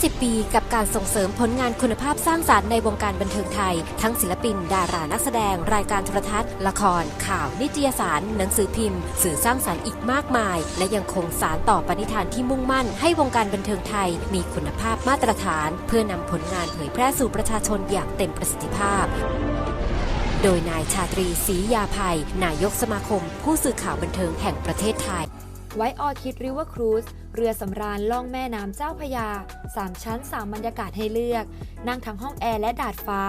50 ปีกับการส่งเสริมผลงานคุณภาพสร้างสารรค์ในวงการบันเทิงไทย ทั้งศิลปิน ดารานักแสดง รายการโทรทัศน์ ละคร ข่าว นิตยสาร หนังสือพิมพ์ สื่อสร้างสารรค์อีกมากมาย และยังคงสารต่อปณิธานที่มุ่งมั่น ให้วงการบันเทิงไทย มีคุณภาพมาตรฐาน เพื่อนำผลงานเผยแพร่สู่ประชาชนอย่างเต็มประสิทธิภาพโดยนายชาตรีศรียาภัย นายกสมาคม ผู้สื่อข่าวบันเทิงแห่งประเทศไทย ไว้ออคิดริเวอร์ครูซเรือสำราญล่องแม่น้ำเจ้าพยา 3 ชั้น 3 บรรยากาศให้เลือก นั่งทั้งห้องแอร์และดาดฟ้า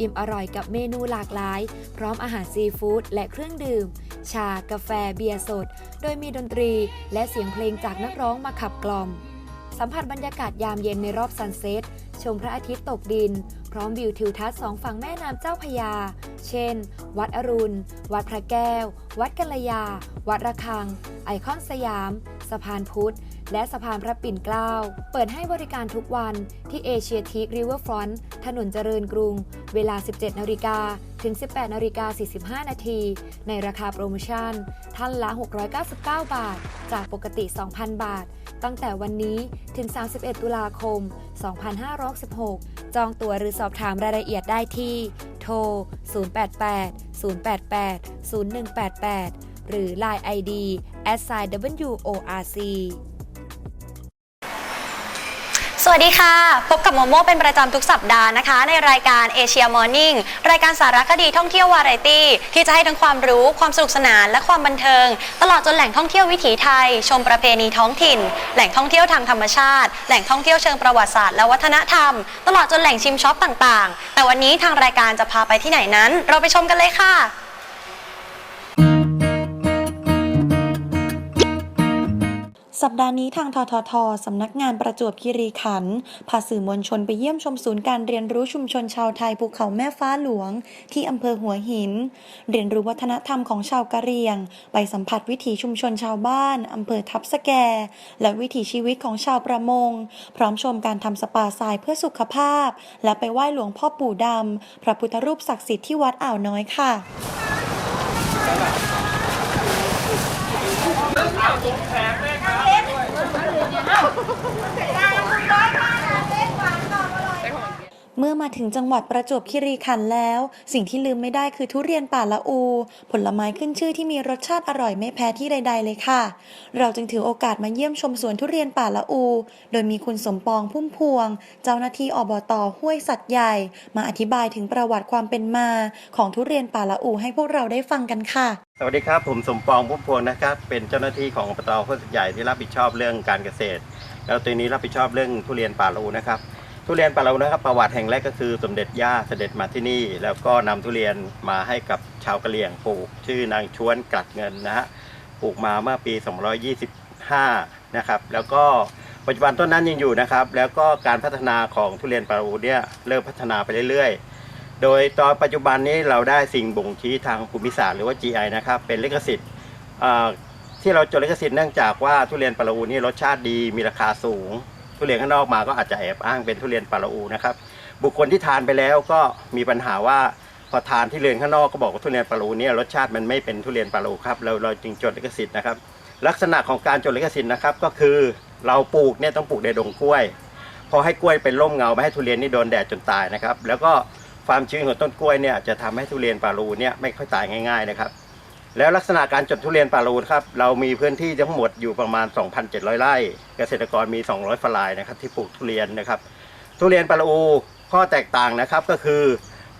อิ่มอร่อยกับเมนูหลากหลาย พร้อมอาหารซีฟู้ดและเครื่องดื่ม ชา กาแฟ เบียร์สด โดยมีดนตรีและเสียงเพลงจากนักร้องมาขับกล่อม สัมผัสบรรยากาศยามเย็นในรอบซันเซ็ตชมพระอาทิตย์ตกดิน พร้อมวิวทิวทัศน์สองฝั่งแม่น้ำเจ้าพยา เช่น วัดอรุณ วัดพระแก้ว วัดกัลยา วัดระฆัง ไอคอนสยาม สะพานพุทธ และสะพานพระปิ่นเกล้า เปิดให้บริการทุกวันที่เอเชียทีคริเวอร์ฟรอนต์ถนนเจริญกรุง เวลา 17 นาฬิกาถึง 18นาฬิกา45 นาที ในราคาโปรโมชั่น ท่านละ 699 บาท จากปกติ 2,000 บาท ตั้งแต่วันนี้ถึง 31 ตุลาคม 2516 จองตั๋วหรือสอบถามรายละเอียดได้ที่ โทร 088 088 0188 หรือ Line ID s i WORC วัสดีค่ะ พบกับโมโม่เป็นประจำทุกสัปดาห์นะคะ ในรายการ Asia Morning รายการสารคดีท่องเที่ยววาไรตี้ ที่จะให้ทั้งความรู้ความสนุกสนานและความบันเทิง ตลอดจนแหล่งท่องเที่ยววิถีไทย ชมประเพณีท้องถิ่น แหล่งท่องเที่ยวทางธรรมชาติ แหล่งท่องเที่ยวเชิงประวัติศาสตร์และวัฒนธรรม ตลอดจนแหล่งชิมช็อปต่างๆ แต่วันนี้ทางรายการจะพาไปที่ไหนนั้น เราไปชมกันเลยค่ะ สัปดาห์นี้ทางททท สำนักงานประจวบคีรีขันธ์พาสื่อมวลชนไปเยี่ยมชมศูนย์การเรียนรู้ชุมชนชาวไทยภูเขาแม่ฟ้าหลวง ที่อำเภอหัวหิน เรียนรู้วัฒนธรรมของชาวกะเหรี่ยง ไปสัมผัสวิถีชุมชนชาวบ้านอำเภอทับสแก และวิถีชีวิตของชาวประมง พร้อมชมการทำสปาทรายเพื่อสุขภาพ และไปไหว้หลวงพ่อปู่ดำพระพุทธรูปศักดิ์สิทธิ์ที่วัดอ่าวน้อยค่ะ Oh! เมื่อมาถึงจังหวัดประจวบคีรีขันธ์แล้ว สิ่งที่ลืมไม่ได้คือทุเรียนป่าละอู ผลไม้ขึ้นชื่อที่มีรสชาติอร่อยไม่แพ้ที่ใด ๆ เลยค่ะ เราจึงถือโอกาสมาเยี่ยมชมสวนทุเรียนป่าละอู โดยมีคุณสมปองพุ่มพวง เจ้าหน้าที่อบตห้วยสัตว์ใหญ่ มาอธิบายถึงประวัติความเป็นมา ของทุเรียนป่าละอูให้พวกเราได้ฟังกันค่ะ สวัสดีครับ ผมสมปองพุ่มพวงนะครับ เป็นเจ้าหน้าที่ของอบตโคตรใหญ่ที่รับผิดชอบเรื่องการเกษตร แล้วตัวนี้รับผิดชอบเรื่องทุเรียนป่าละอูนะครับ ทุเรียนป่าลูนะครับประวัติแห่งแรกก็คือสมเด็จย่าเสด็จมาที่นี่ แล้วก็นำทุเรียนมาให้กับชาวกะเหรี่ยงปลูก ชื่อนางชวนกัดเงินนะฮะปลูกมาเมื่อปี 225 นะครับแล้วก็ปัจจุบันต้นนั้นยังอยู่นะครับ แล้วก็การพัฒนาของทุเรียนป่าลูเนี่ยเริ่มพัฒนาไปเรื่อยๆ โดยตอนปัจจุบันนี้เราได้สิ่งบ่งชี้ทางภูมิศาสตร์หรือว่า GI นะครับเป็นลิขสิทธิ์ที่เราจดลิขสิทธิ์เนื่องจากว่าทุเรียนปาราูนี่รสชาติดีมีราคาสูง ทุเรียนข้างนอกมาก็อาจจะแอบอ้างเป็นทุเรียนปาราอูนะครับ บุคคลที่ทานไปแล้วก็มีปัญหาว่าพอทานที่เรียนข้างนอกก็บอกว่าทุเรียนปาราอูเนี่ยรสชาติมันไม่เป็นทุเรียนปาราอูครับเราเราจึงจดลิขสิทธิ์นะครับ ลักษณะของการจดลิขสิทธิ์นะครับก็คือเราปลูกเนี่ยต้องปลูกในดงกล้วยพอให้กล้วยเป็นร่มเงาไม่ให้ทุเรียนนี่โดนแดดจนตายนะครับ แล้วก็ความชื้นของต้นกล้วยเนี่ยจะทำให้ทุเรียนปารูเนี่ยไม่ค่อยตายง่ายๆนะครับ แล้วลักษณะการจดทุเรียนปารูครับ เรามีพื้นที่ทั้งหมดอยู่ประมาณ 2,700 ไร่ เกษตรกรมี 200ฝลายนะครับที่ปลูกทุเรียนนะครับ ทุเรียนปารูข้อแตกต่างนะครับก็คือ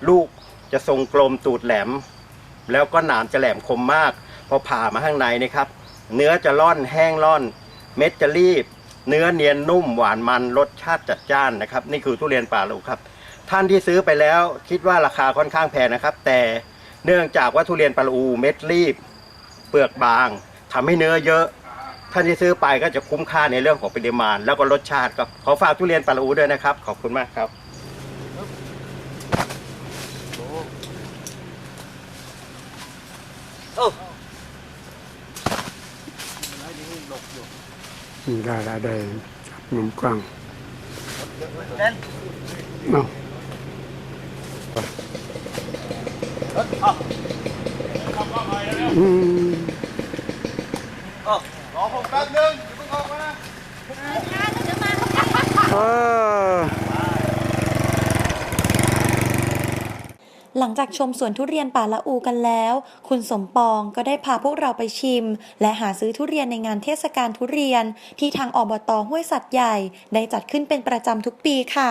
ลูกจะทรงกลมตูดแหลม แล้วก็หนามจะแหลมคมมากพอผ่ามาข้างในนะครับ เนื้อจะร่อนแห้งร่อน เม็ดจะรีบ เนื้อเนียนนุ่มหวานมันรสชาติจัดจ้านนะครับ นี่คือทุเรียนป่าลูครับ ท่านที่ซื้อไปแล้วคิดว่าราคาค่อนข้างแพงนะครับ แต่ เนื่องจากว่าทุเรียนปลาอูเม็ดรีบ เปลือกบางทำให้เนื้อเยอะ ท่านที่ซื้อไปก็จะคุ้มค่าในเรื่องของปริมาณ แล้วก็รสชาติครับขอฝากทุเรียนปลาอูด้วยนะครับ ขอบคุณมากครับนี่ได้ได้ได้จับมุมกว้างเอาอื มรอผมแป๊บนึงเพิ่งออกมา เออ หลัง จากชมสวนทุเรียนป่าละอูกันแล้ว คุณสมปองก็ได้พาพวกเราไปชิม และหาซื้อทุเรียนในงานเทศกาลทุเรียน ที่ทางอบตห้วยสัตว์ใหญ่ ได้จัดขึ้นเป็นประจำทุกปีค่ะ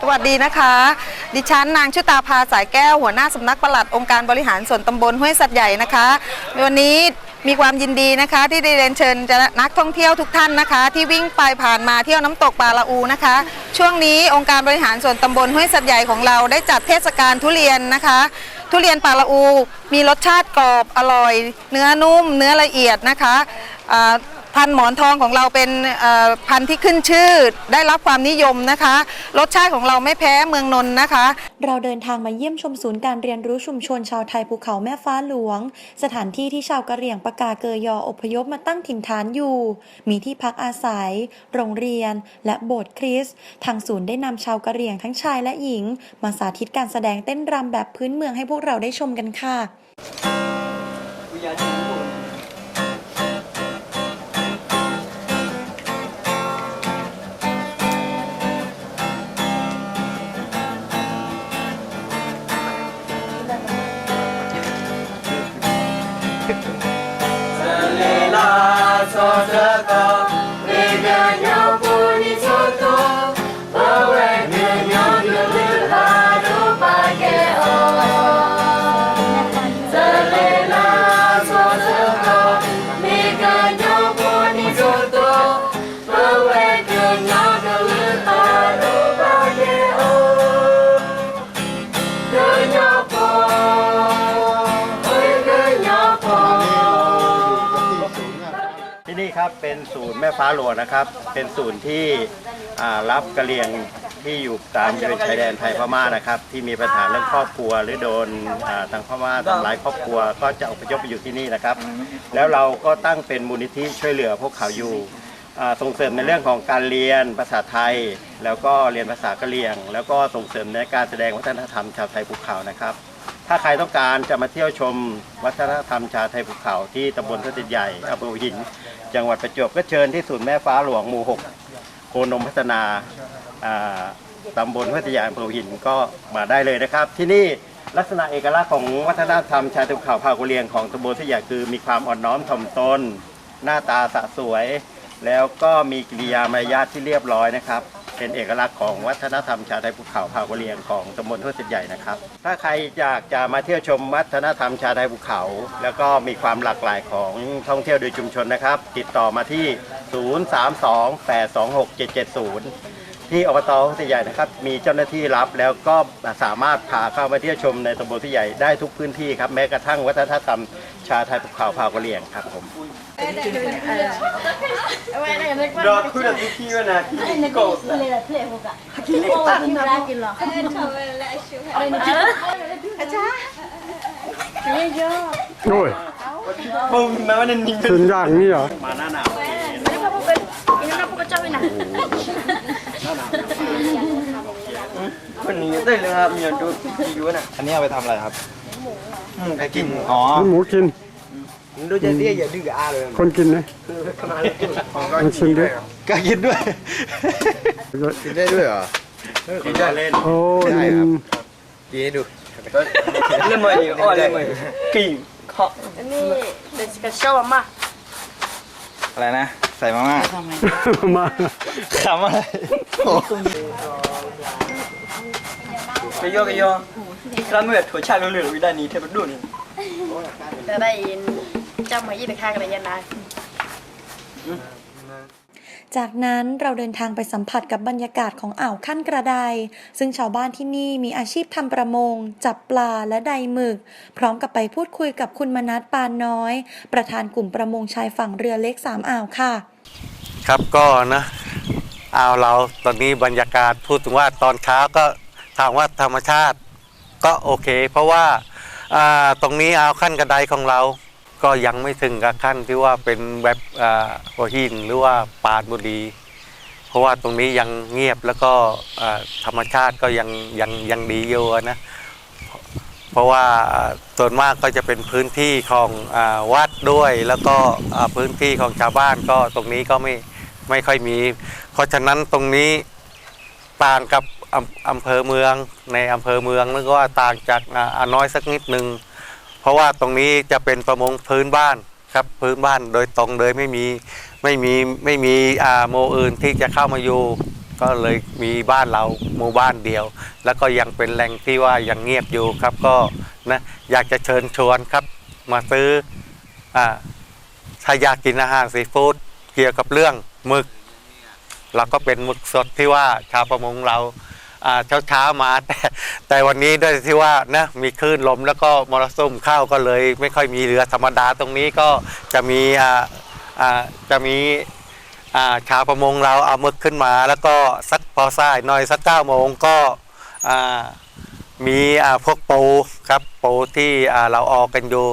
สวัสดีนะคะ ดิฉันนางชุตาภาสายแก้วหัวหน้าสำนักปลัดองค์การบริหารส่วนตำบลห้วยสัตว์ใหญ่นะคะ วันนี้ มีความยินดีนะคะที่ได้เรียนเชิญนักท่องเที่ยวทุกท่านนะคะ ที่วิ่งไปผ่านมาเที่ยวน้ำตกปลาละอูนะคะ ช่วงนี้องค์การบริหารส่วนตำบลห้วยสัตว์ใหญ่ของเราได้จัดเทศกาลทุเรียนนะคะ ทุเรียนปลาละอู มีรสชาติกรอบอร่อย เนื้อนุ่ม เนื้อละเอียดนะคะ พันหมอนทองของเราเป็นพันธุ์ที่ขึ้นชื่อ ได้รับความนิยมนะคะ รสชาติของเราไม่แพ้เมืองนนท์นะคะ เราเดินทางมาเยี่ยมชมศูนย์การเรียนรู้ชุมชนชาวไทยภูเขาแม่ฟ้าหลวง สถานที่ที่ชาวกะเหรี่ยงปากาเกยออพยพมาตั้งถิ่นฐานอยู่ มีที่พักอาศัย โรงเรียน และโบสถ์คริสต์ทางศูนย์ได้นำชาวกะเหรี่ยงทั้งชายและหญิง มาสาธิตการแสดงเต้นรำแบบพื้นเมืองให้พวกเราได้ชมกันค่ะ ฟ้าหลวงนะครับ เป็นศูนย์ที่รับกะเหรี่ยงที่อยู่ตามบริเวณชายแดนไทยพม่านะครับ ที่มีปัญหาเรื่องครอบครัว หรือโดนทางพม่าทำร้ายครอบครัว ก็จะอพยพไปอยู่ที่นี่นะครับ แล้วเราก็ตั้งเป็นมูลนิธิช่วยเหลือพวกเขาอยู่ส่งเสริมในเรื่องของการเรียนภาษาไทย แล้วก็เรียนภาษากะเหรี่ยง แล้วก็ส่งเสริมในการแสดงวัฒนธรรมชาวไทยภูเขานะครับ ถ้าใครต้องการจะมาเที่ยวชมวัฒนธรรมชาไทยภูเขาที่ตำบลทับทิใหญ่อำเภอหัวหิน จังหวัดประจวบก็เชิญที่ศูนย์แม่ฟ้าหลวงหมู่6โคนมพัฒนาตำบลพัทยาอำเภอหินก็มาได้เลยนะครับ ที่นี่ลักษณะเอกลักษณ์ของวัฒนธรรมชาวไทยภูเขาเผ่ากุเรียงของตำบลทับทิใหญ่คือมีความอ่อนน้อมถ่อมตน หน้าตาสะสวย แล้วก็มีกิริยามารยาทที่เรียบร้อยนะครับ เป็นเอกลักษณ์ของวัฒนธรรมชาวไทยภูเขาเผ่ากะเหรี่ยงของตำบลทุ่งสิทใหญ่นะครับ ถ้าใครอยากจะมาเที่ยวชมวัฒนธรรมชาวไทยภูเขา แล้วก็มีความหลากหลายของท่องเที่ยวโดยชุมชนนะครับ ติดต่อมาที่ 032-826-770 ที่อบตทุ่ใหญ่นะครับ มีเจ้าหน้าที่รับแล้วก็สามารถพาเข้ามาเที่ยวชมในตำบลทุ่ใหญ่ได้ทุกพื้นที่ครับแม้กระทั่งวัฒนธรรมชาไทยภูเขาเผ่ากะเหรี่ยงครับผมโอ้ยถึงอย่างนี้เหรอมาหน้าหนาว คนนี้ได้เลยครับมีดูดูนะอันนี้เอาไปทำอะไรครับไปกินอ๋อหมูกินดูจะเรียกอย่าดื้ออาเลยคนกินนะมันชิมด้วยก็กินด้วยกินได้ด้วยเหรอกินได้เล่นโอ้ยได้ครับกินให้ดูเล่นมวยอ้อเล่นมวยกิ่งเคาะอะไรนะ ใส่มาม่ามาขำอะไรโอ้กยอกยอครั้งเมื่อถั่วชาเหลืองๆวิดานี้เทปดุนจะได้ยินเจ้ามายี่ตะค่ากันเลยยันได้จากนั้นเราเดินทางไปสัมผัสกับบรรยากาศของอ่าวขั้นกระได ซึ่งชาวบ้านที่นี่มีอาชีพทำประมง จับปลาและใดหมึก พร้อมกับไปพูดคุยกับคุณมนัสปานน้อย ประธานกลุ่มประมงชายฝั่งเรือเล็กสามอ่าวค่ะ ครับก็นะเอาเราตอนนี้บรรยากาศพูดถึงว่าตอนเช้าก็ถามว่าธรรมชาติก็โอเค เพราะว่าตรงนี้เอาขั้นกระไดของเราก็ยังไม่ถึงกับขั้นที่ว่าเป็นแบบหัวหินหรือว่าปานบุรี เพราะว่าตรงนี้ยังเงียบแล้วก็ธรรมชาติก็ยังยังยังดีอยู่นะ เพราะว่าส่วนมากก็จะเป็นพื้นที่ของอวัดด้วย แล้วก็พื้นที่ของชาวบ้านก็ตรงนี้ก็ไม่ไม่ค่อยมี เพราะฉะนั้นตรงนี้ต่างกับอำอำเภอเมืองในอำเภอเมืองแล้วก็ต่างจากอน้อยสักนิดนึง เพราะว่าตรงนี้จะเป็นประมงพื้นบ้านครับพื้นบ้านโดยตรงเลยไม่มีไม่มีไม่มีโมอื่นที่จะเข้ามาอยู่ ก็เลยมีบ้านเราหมู่บ้านเดียว แล้วก็ยังเป็นแหล่งที่ว่ายังเงียบอยู่ครับก็นะอยากจะเชิญชวนครับ มาซื้ออ่าถ้าอยากกินอาหารซีฟู้ดเกี่ยวกับเรื่องหมึกเราก็เป็นหมึกสดที่ว่าชาวประมงเราเช้าเช้าๆมาแต่แต่วันนี้ด้วยที่ว่านะมีคลื่นลมแล้วก็มรสุมเข้าก็เลย ไม่ค่อยมีเรือธรรมดาตรงนี้ก็จะมีจะมี ชาวประมงเราเอามึกขึ้นมา แล้วก็สักพอสายหน่อยสักเก้าโมงก็มีอาพวกปูครับปูที่เราออกกันอยู่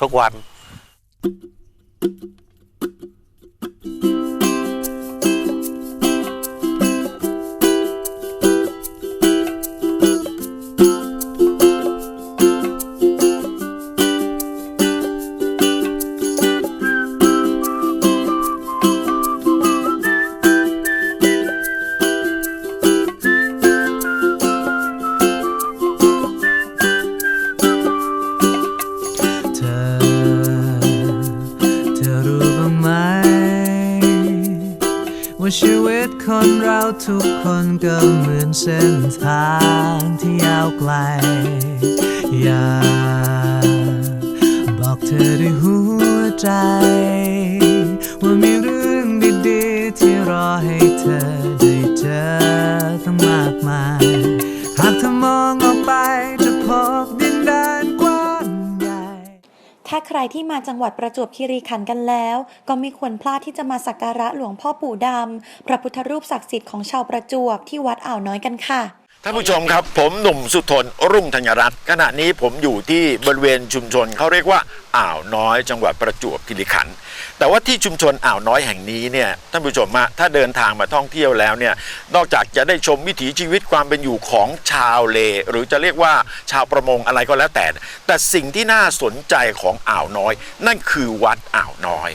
ทุกวัน จังหวัดประจวบคีรีขันธ์กันแล้ว ก็ไม่ควรพลาดที่จะมาสักการะหลวงพ่อปู่ดำ พระพุทธรูปศักดิ์สิทธิ์ของชาวประจวบที่วัดอ่าวน้อยกันค่ะ ท่านผู้ชมครับ ผมหนุ่มสุทนรุ่งธัญรัตน์ขณะนี้ผมอยู่ที่บริเวณชุมชนเขาเรียกว่าอ่าวน้อยจังหวัดประจวบคีรีขันธ์แต่ว่าที่ชุมชนอ่าวน้อยแห่งนี้เนี่ยท่านผู้ชมฮะถ้าเดินทางมาท่องเที่ยวแล้วเนี่ยนอกจากจะได้ชมวิถีชีวิตความเป็นอยู่ของชาวเล หรือจะเรียกว่าชาวประมงอะไรก็แล้วแต่ แต่สิ่งที่น่าสนใจของอ่าวน้อย นั่นคือวัดอ่าวน้อย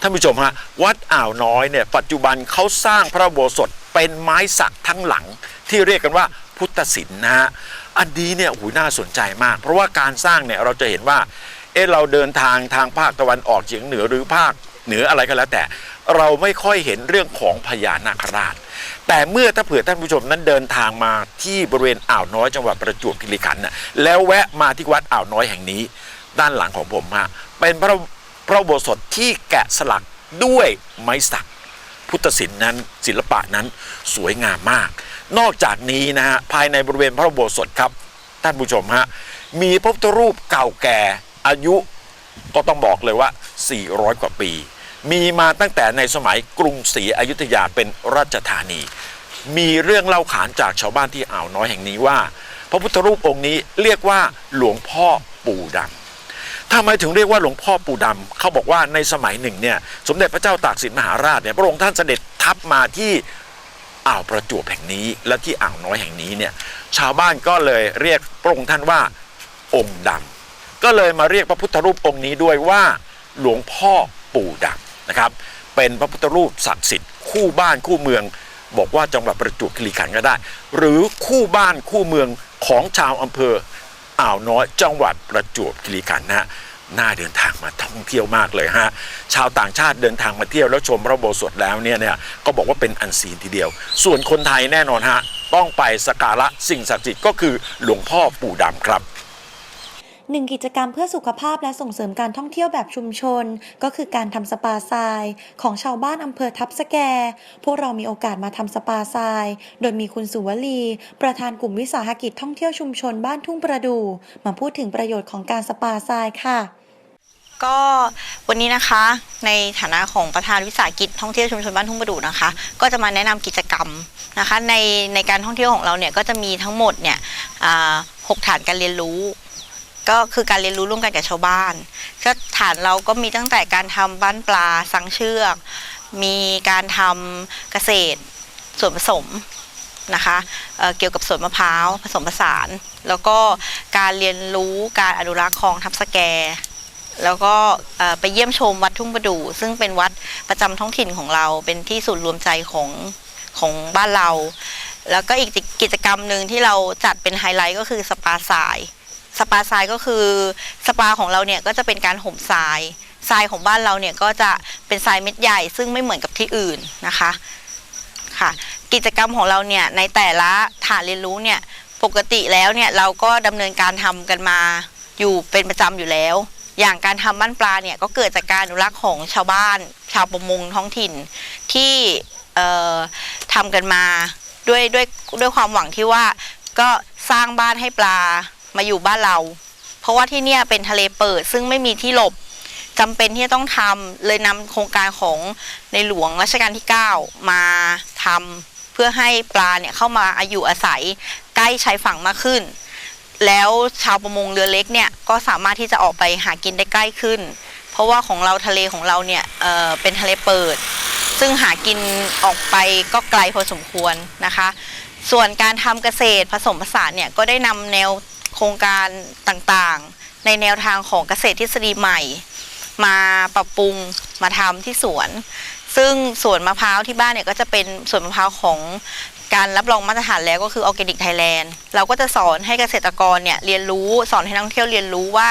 ท่านผู้ชมฮะวัดอ่าวน้อยเนี่ยปัจจุบันเขาสร้างพระโบสถเป็นไม้สักทั้งหลัง ที่เรียกกันว่าพุทธศิลป์นะฮะอันนี้เนี่ยโอ้โหน่าสนใจมาก เพราะว่าการสร้างเนี่ยเราจะเห็นว่าเออเราเดินทางทางภาคตะวันออกเฉียงเหนือหรือภาคเหนืออะไรก็แล้วแต่ เราไม่ค่อยเห็นเรื่องของพญานาคราช แต่เมื่อถ้าเผื่อท่านผู้ชมนั้นเดินทางมาที่บริเวณอ่าวน้อยจังหวัดประจวบคีรีขันธ์น่ะแล้วแวะมาที่วัดอ่าวน้อยแห่งนี้ ด้านหลังของผมฮะเป็นพระพระโบสถที่แกะสลักด้วยไม้สัก พุทธศิลป์นั้นศิลปะนั้นสวยงามมาก นอกจากนี้นะฮะภายในบริเวณพระอุโบสถครับ ท่านผู้ชมฮะมีพระพุทธรูปเก่าแก่อายุก็ต้องบอกเลยว่า 400 กว่าปี มีมาตั้งแต่ในสมัยกรุงศรีอยุธยาเป็นราชธานี มีเรื่องเล่าขานจากชาวบ้านที่อ่าวน้อยแห่งนี้ว่า พระพุทธรูปองค์นี้เรียกว่าหลวงพ่อปู่ดำทำไมถึงเรียกว่าหลวงพ่อปู่ดำเขาบอกว่าในสมัยหนึ่งเนี่ยสมเด็จพระเจ้าตากสินมหาราชเนี่ยพระองค์ท่านเสด็จทัพมาที่ อ่าวประจวบแห่งนี้ และที่อ่าวน้อยแห่งนี้เนี่ยชาวบ้านก็เลยเรียกพระองค์ท่านว่าองค์ดำก็เลยมาเรียกพระพุทธรูปองค์นี้ด้วยว่าหลวงพ่อปู่ดำนะครับ เป็นพระพุทธรูปศักดิ์สิทธิ์คู่บ้านคู่เมือง บอกว่าจังหวัดประจวบคีรีขันธ์ก็ได้ หรือคู่บ้านคู่เมืองของชาวอำเภออ่าวน้อยจังหวัดประจวบคีรีขันธ์นะฮะ น่าเดินทางมาท่องเที่ยวมากเลยฮะชาวต่างชาติเดินทางมาเที่ยวแล้วชมพระโบสถแล้วเนี่ยเนี่ยก็บอกว่าเป็นอันซีนทีเดียว ส่วนคนไทยแน่นอนฮะต้องไปสักการะสิ่งศักดิ์สิทธิ์ก็คือหลวงพ่อปู่ดำครับหนึ่งกิจกรรมเพื่อสุขภาพและส่งเสริมการท่องเที่ยวแบบชุมชน ก็คือการทำสปาทราย ของชาวบ้านอำเภอทับสแก พวกเรามีโอกาสมาทำสปาทราย โดยมีคุณสุวลี ประธานกลุ่มวิสาหกิจท่องเที่ยวชุมชนบ้านทุ่งประดูมาพูดถึงประโยชน์ของการสปาทรายค่ะ ก็วันนี้นะคะ ในฐานะของประธานวิสาหกิจท่องเที่ยวชุมชนบ้านทุ่งประดูนะคะ ก็จะมาแนะนำกิจกรรมนะคะในในการท่องเที่ยวของเราเนี่ยก็จะมีทั้งหมดเนี่ยหกฐานการเรียนรู้ ก็คือการเรียนรู้ร่วมกันกับชาวบ้านก็ฐานเราก็มีตั้งแต่การทำบ้านปลาสังเชือก มีการทำเกษตรส่วนผสมนะคะเเกี่ยวกับสวนมะพร้าวผสมผสาน แล้วก็การเรียนรู้การอนุรักษ์คลองทับสแก แล้วก็ไปเยี่ยมชมวัดทุ่งประดู่ซึ่งเป็นวัดประจำท้องถิ่นของเราเป็นที่ศูนย์รวมใจของของบ้านเรา แล้วก็อีกกิจกรรมหนึ่งที่เราจัดเป็นไฮไลท์ก็คือสปาทราย สปาทรายก็คือสปาของเราเนี่ยก็จะเป็นการห่มทรายทรายของบ้านเราเนี่ยก็จะเป็นทรายเม็ดใหญ่ ซึ่งไม่เหมือนกับที่อื่นนะคะค่ะ กิจกรรมของเราเนี่ยในแต่ละฐานเรียนรู้เนี่ยปกติแล้วเนี่ยเราก็ดำเนินการทำกันมาอยู่เป็นประจำอยู่แล้ว อย่างการทำบ้านปลาเนี่ยก็เกิดจากการอนุรักษ์ของชาวบ้าน ชาวประมงท้องถิ่นที่เอ่อทำกันมาด้วยด้วยด้วยความหวังที่ว่าก็สร้างบ้านให้ปลามาอยู่บ้านเรา เพราะว่าที่เนี่ยเป็นทะเลเปิดซึ่งไม่มีที่หลบจำเป็นที่จะต้องทำเลยนำโครงการของในหลวงรัชกาลที่ 9 มาทำเพื่อให้ปลาเนี่ยเข้ามาอาอยู่อาศัยใกล้ชายฝั่งมากขึ้น แล้วชาวประมงเรือเล็กเนี่ยก็สามารถที่จะออกไปหากินได้ใกล้ขึ้น เพราะว่าของเราทะเลของเราเนี่ยเเป็นทะเลเปิด ซึ่งหากินออกไปก็ไกลพอสมควรนะคะ ส่วนการทำเกษตรผสมผสานเนี่ยก็ได้นำแนวโครงการต่างๆ ในแนวทางของเกษตรทฤษฎีใหม่ มาปรับปรุงมาทำที่สวน ซึ่งสวนมะพร้าวที่บ้านเนี่ยก็จะเป็นสวนมะพร้าวของ การรับรองมาตรฐานแล้วก็คือออร์แกนิกไทยแลนด์เราก็จะสอนให้เกษตรกรเนี่ยเรียนรู้สอนให้นักท่องเที่ยวเรียนรู้ว่า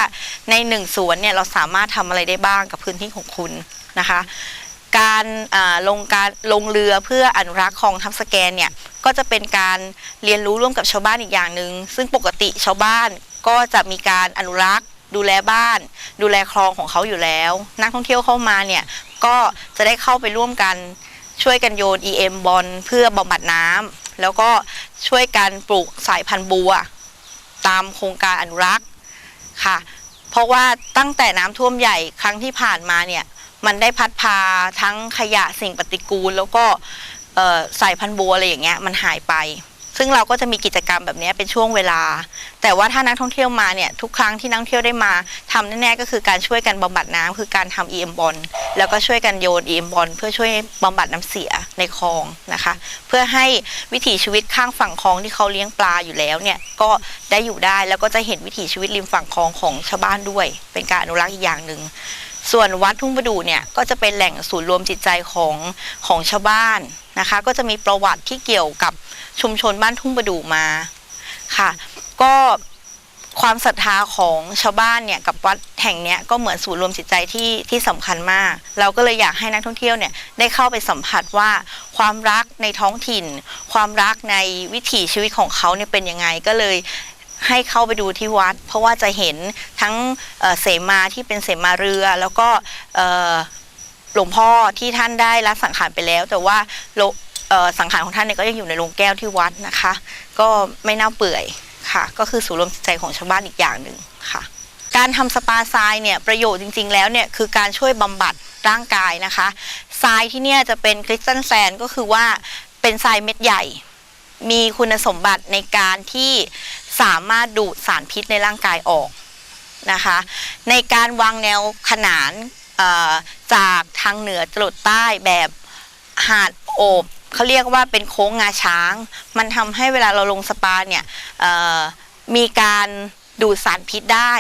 ในหนึ่งสวนเนี่ยเราสามารถทำอะไรได้บ้างกับพื้นที่ของคุณนะคะ การลงการลงเรือเพื่ออนุรักษ์คลองทับสแกนเนี่ยก็จะเป็นการเรียนรู้ร่วมกับชาวบ้านอีกอย่างหนึ่งซึ่งปกติชาวบ้านก็จะมีการอนุรักษ์ ดูแลบ้าน ดูแลคลองของเขาอยู่แล้ว นักท่องเที่ยวเข้ามาเนี่ยก็จะได้เข้าไปร่วมกัน ช่วยกันโยน EM บอลเพื่อบำบัดน้ำแล้วก็ช่วยกันปลูกสายพันธุ์บัว ตามโครงการอนุรักษ์ค่ะ เพราะว่าตั้งแต่น้ำท่วมใหญ่ครั้งที่ผ่านมาเนี่ยมันได้พัดพาทั้งขยะสิ่งปฏิกูล แล้วก็สายพันธุ์บัวอะไรอย่างเงี้ยมันหายไป ซึ่งเราก็จะมีกิจกรรมแบบนี้เป็นช่วงเวลา แต่ว่าถ้านักท่องเที่ยวมาเนี่ยทุกครั้งที่นักท่องเที่ยวได้มาทำแน่ๆก็คือการช่วยกันบำบัดน้ำคือการทำ EM บอลแล้วก็ช่วยกันโยน EM บอลเพื่อช่วยบำบัดน้ำเสียในคลองนะคะ เพื่อให้วิถีชีวิตข้างฝั่งคลองที่เขาเลี้ยงปลาอยู่แล้วเนี่ยก็ได้อยู่ได้แล้วก็จะเห็นวิถีชีวิตริมฝั่งคลองของชาวบ้านด้วย เป็นการอนุรักษ์อีกอย่างหนึ่งส่วนวัดทุ่งประดูเนี่ยก็จะเป็นแหล่งศูนย์รวมจิตใจของของชาวบ้าน นะคะ ก็จะมีประวัติที่เกี่ยวกับชุมชนบ้านทุ่งประดูมาค่ะ ก็ความศรัทธาของชาวบ้านเนี่ยกับวัดแห่งนี้ก็เหมือนศูนย์รวมจิตใจที่ที่สำคัญมาก เราก็เลยอยากให้นักท่องเที่ยวเนี่ยได้เข้าไปสัมผัสว่าความรักในท้องถิ่น ความรักในวิถีชีวิตของเขาเนี่ยเป็นยังไงก็เลยให้เข้าไปดูที่วัด เพราะว่าจะเห็นทั้งเเสมาที่เป็นเสมาเรือแล้วก็ หลวงพ่อที่ท่านได้ละสังขารไปแล้ว แต่ว่าสังขารของท่านเนี่ยก็ยังอยู่ในโรงแก้วที่วัดนะคะ ก็ไม่เน่าเปื่อยค่ะ ก็คือศูนย์รวมใจของชาวบ้านอีกอย่างหนึ่งค่ะการทำสปาทรายเนี่ยประโยชน์จริง ๆ แล้วเนี่ยคือการช่วยบำบัดร่างกายนะคะทรายที่เนี่ยจะเป็นคริสตัลแซนก็คือว่าเป็นทรายเม็ดใหญ่ มีคุณสมบัติในการที่สามารถดูดสารพิษในร่างกายออกนะคะ ในการวางแนวขนาน จากทางเหนือจรดใต้แบบหาดโอบเขาเรียกว่าเป็นโค้งงาช้าง มันทำให้เวลาเราลงสปาเนี่ยมีการดูดสารพิษได้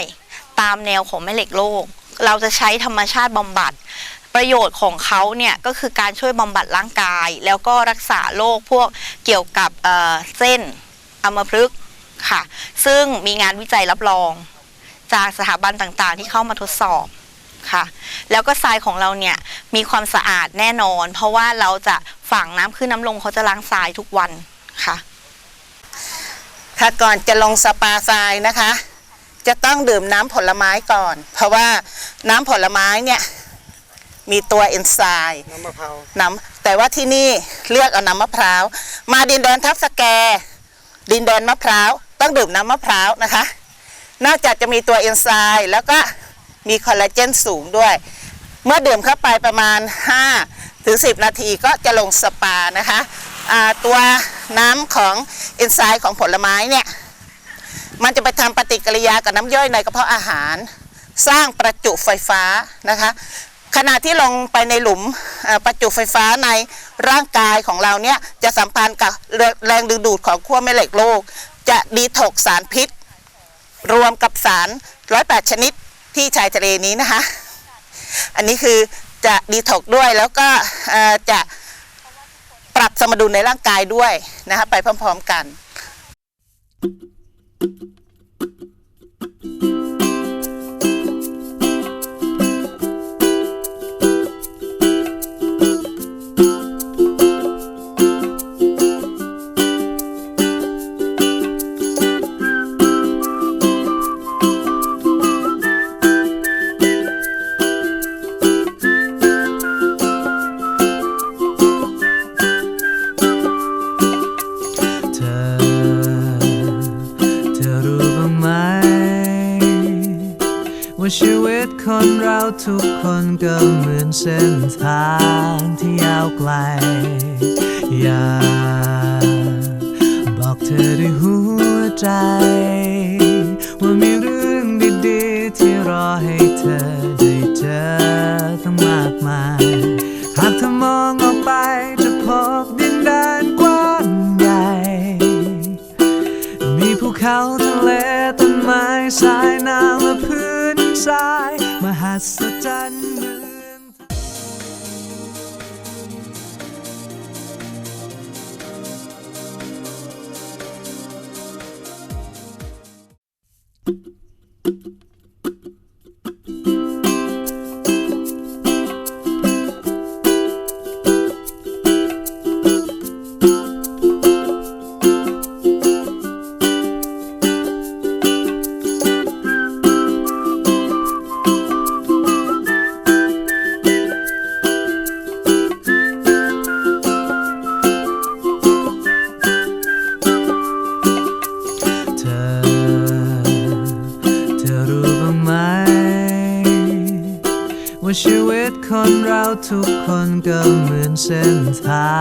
ตามแนวของแม่เหล็กโลก เราจะใช้ธรรมชาติบำบัดประโยชน์ของเขาเนี่ยก็คือการช่วยบำบัดร่างกาย แล้วก็รักษาโรคพวกเกี่ยวกับเเส้นอัมพฤกษ์ค่ะ ซึ่งมีงานวิจัยรับรอง จากสถาบันต่างๆ ที่เข้ามาทดสอบ ค่ะ แล้วก็ทรายของเราเนี่ยมีความสะอาดแน่นอน เพราะว่าเราจะฝังน้ำขึ้นน้ำลงเขาจะล้างทรายทุกวันค่ะ ค่ะก่อนจะลงสปาทรายนะคะ จะต้องดื่มน้ำผลไม้ก่อน เพราะว่าน้ำผลไม้เนี่ยมีตัวเอนไซม์น้ำมะพร้าวน้ำแต่ว่าที่นี่เลือกเอาน้ำมะพร้าว มาดินแดนทับสแก ดินแดนมะพร้าว ต้องดื่มน้ำมะพร้าวนะคะ นอกจากจะมีตัวเอนไซม์แล้วก็ มีคอลลาเจนสูงด้วย เมื่อดื่มเข้าไปประมาณ 5 ถึง 10 นาทีก็จะลงสปานะคะตัวน้ำของเอนไซม์ของผลไม้เนี่ย มันจะไปทำปฏิกิริยากับน้ำย่อยในกระเพาะอาหาร สร้างประจุไฟฟ้านะคะขณะที่ลงไปในหลุมประจุไฟฟ้าในร่างกายของเราเนี่ยจะสัมพันธ์กับแรงดึงดูดของขั้วแม่เหล็กโลก จะดีถกสารพิษ รวมกับสาร 108 ชนิด ที่ชายทะเลนี้นะคะ อันนี้คือจะดีถกด้วยแล้วก็จะปรับสมดุลในร่างกายด้วยนะคะไปพร้อม ๆกันเธ คนเราทุกคนก็เหมือนเส้นทางที่ยาวไกล อยากบอกเธอด้วยหัวใจ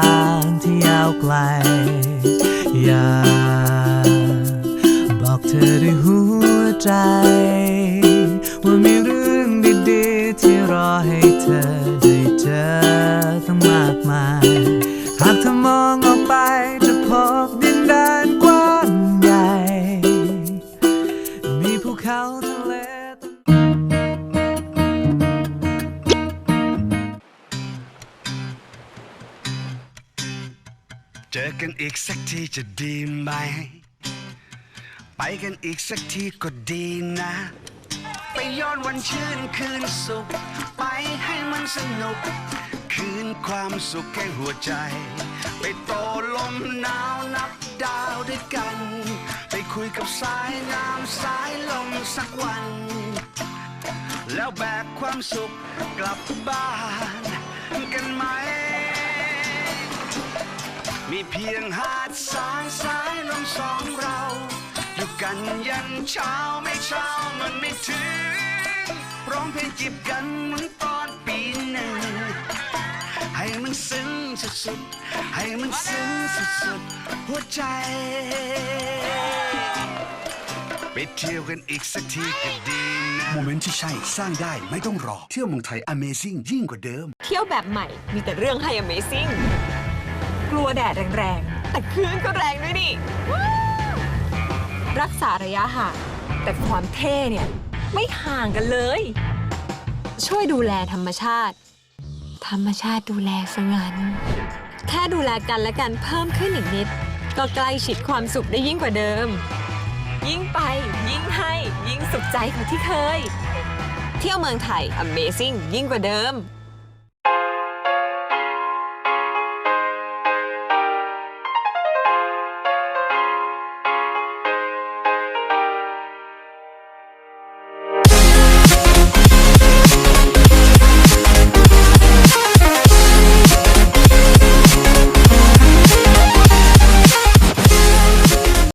างที่ยาวไกล อยากบอกเธอด้วยหัวใจ ว่ามีเรื่องดีๆ ที่รอให้เธอได้เจอตั้งมากมาย หากเธอมอง กันอีกสักทีจะดีไหม ไปกันอีกสักทีก็ดีนะ ไปย้อนวันชื่นคืนสุข ไปให้มันสนุก คืนความสุขแก่หัวใจ ไปโตลมหนาวนับดาวด้วยกัน ไปคุยกับสายน้ำสายลมสักวัน แล้วแบกความสุขกลับบ้านกันไหม มีเพียงหาดสายสายลมสองเรา อยู่กันยันเช้าไม่เช้ามันไม่ถึง ร้องเพลงจีบกันเหมือนตอนปีหนึ่ง ให้มันซึ้งสุดๆ ให้มันซึ้งสุดๆ หัวใจ ไปเที่ยวกันอีกสักทีก็ดีนะ โมเมนต์ที่ใช่สร้างได้ไม่ต้องรอ เที่ยวเมืองไทย Amazing ยิ่งกว่าเดิม เที่ยวแบบใหม่มีแต่เรื่องให้ Amazing กลัวแดดแรงๆ แต่คลื่นก็แรงด้วยนี่ว้าวรักษาระยะห่างแต่ความเท่เนี่ย ไม่ห่างกันเลย ช่วยดูแลธรรมชาติ ธรรมชาติดูแลสงันแค่ดูแลกันและกันเพิ่มขึ้นอีกนิด ก็ใกล้ชิดความสุขได้ยิ่งกว่าเดิม ยิ่งไป ยิ่งให้ ยิ่งสุขใจกว่าที่เคย เที่ยวเมืองไทย Amazing ยิ่งกว่าเดิม